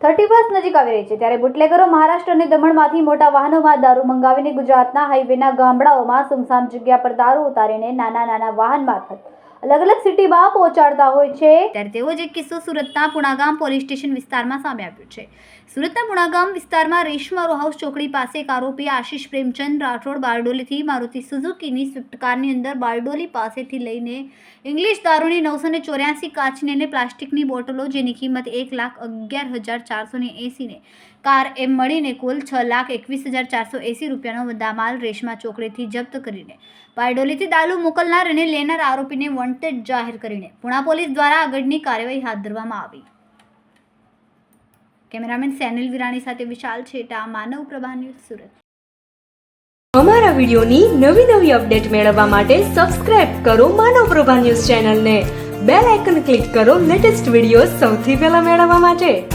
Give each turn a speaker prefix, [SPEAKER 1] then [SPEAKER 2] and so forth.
[SPEAKER 1] Thirty first નજીક આવી રહી છે ત્યારે બુટલેગરો મહારાષ્ટ્ર અને દમણમાંથી મોટા વાહનોમાં દારૂ મંગાવીને ગુજરાતના હાઈવેના ગામડાઓમાં સુમસામ જગ્યા પર દારૂ ઉતારીને નાના નાના વાહન મારફત અલગ અલગ સિટીમાં પહોંચાડતા હોય છે. ત્યારે તેવો જ એક કિસ્સો સુરતના પુણાગામ પોલીસ સ્ટેશન વિસ્તારમાં સામે આવ્યો છે. સુરતના પુણાગામ વિસ્તારમાં રેશમા રો હાઉસ ચોકડી પાસે એક આરોપી આશિષ પ્રેમચંદ રાઠોડ બારડોલીથી મારુતિ સુઝુકીની સ્વિફ્ટ કારની અંદર બારડોલી પાસેથી લઈને ઇંગ્લિશ દારૂની નવસો ને ચોર્યાસી કાચની અને પ્લાસ્ટિકની બોટલો જેની કિંમત એક લાખ અગિયાર હજાર ચારસો ને એંસીને કાર એમ મળીને કુલ છ લાખ એકવીસ હજાર ચારસો એંસી રૂપિયાનો મુદ્દામાલ રેશમા ચોકડીથી જપ્ત કરીને બારડોલીથી દારૂ મોકલનાર અને લેનાર આરોપીને વોન્ટેડ જાહેર કરીને. પુણા પોલીસ દ્વારા આગળની કાર્યવાહી હાથ ધરવામાં આવી. કેમેરામેન સેનિલ વિરાણી સાથે વિશાલ છેટા, માનવ પ્રભા ન્યૂઝ સુરત.
[SPEAKER 2] અમારા વિડિયોની નવી નવી અપડેટ મેળવવા માટે સબસ્ક્રાઇબ કરો માનવ પ્રભા ન્યૂઝ ચેનલને. બેલ આઇકન ક્લિક કરો લેટેસ્ટ વીડિયો સૌથી પહેલા મેળવવા માટે.